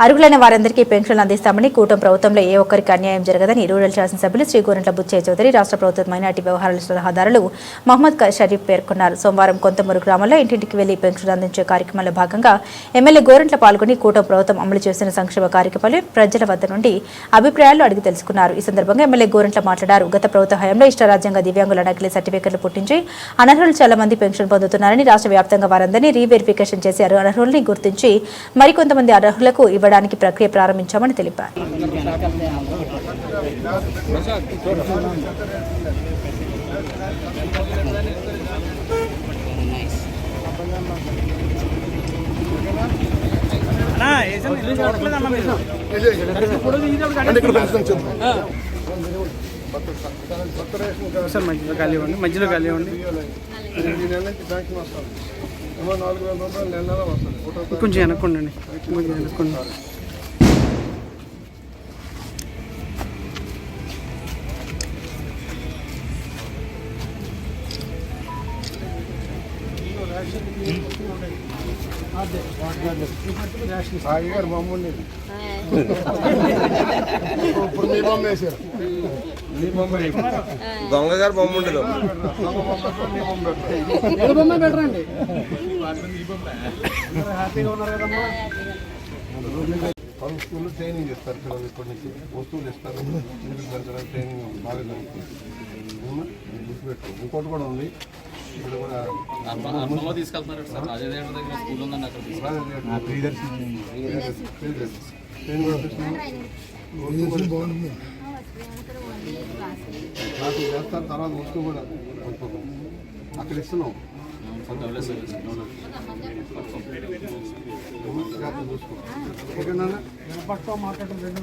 అర్హులైన వారందరికీ పెన్షన్లు అందిస్తామని కూటమి ప్రభుత్వంలో ఏ ఒక్కరికి అన్యాయం జరగదని రూరల్ శాసనసభ్యులు శ్రీ గోరంట్ల బుచ్చయ్య చౌదరి రాష్ట్ర ప్రభుత్వ మైనార్టీ వ్యవహారాల సలహాదారులు మహమ్మద్ షరీఫ్ పేర్కొన్నారు. సోమవారం కొంతమూరు గ్రామంలో ఇంటింటికి వెళ్ళి పెన్షన్ అందించే కార్యక్రమంలో భాగంగా ఎమ్మెల్యే గోరంట్ల పాల్గొని కూటమి ప్రభుత్వం అమలు చేసిన సంక్షేమ కార్యక్రమాలు ప్రజల వద్ద నుండి అభిప్రాయాలు అడిగి తెలుసుకున్నారు. ఈ సందర్భంగా ఎమ్మెల్యే గోరంట్ల మాట్లాడారు. గత ప్రభుత్వ హయాంలో ఇష్టరాజ్యంగా దివ్యాంగుల నకిలీ సర్టిఫికెట్లు పుట్టించి అనర్హులు చాలా మంది పెన్షన్ పొందుతున్నారని రాష్ట్ర వ్యాప్తంగా వారందరినీ రీవెరిఫికేషన్ చేసి అర్హు- అనర్హుల్ని గుర్తించి మరికొంతమంది అర్హులకు ఇవ్వడానికి ప్రక్రియ ప్రారంభించామని తెలిపారు. సార్ మధ్యలో ఖాళీ ఇవ్వండి మధ్యలో ఖాళీ ఇవ్వండి. నాలుగు వేల రూపాయలు నెల నెల వస్తుంది. ఒకటో కొంచెం వెనక్కుండండి కొంచెం వెనక్కుండి. ఇప్పుడు మీ బొమ్మ వేసారు. దొంగ గారు బొమ్మ. ఉండదు బొమ్మ. పలు స్కూల్లో ట్రైనింగ్ ఇస్తారు పిల్లలు ఇప్పటి నుంచి. వస్తువులు ఇస్తారు. ఇంటికి ట్రైనింగ్ బాగా జరుగుతుంది. గుర్తుపెట్టుకో. ఇంకోటి కూడా ఉంది. ఇక్కడ కూడా తీసుకెళ్తున్నారు సార్. రాజా నాకు చేస్తాను తర్వాత వస్తువు కూడా అక్కడ ఇస్తున్నాం జాగ్రత్తగా చూసుకో మాట్లాడడం రెండు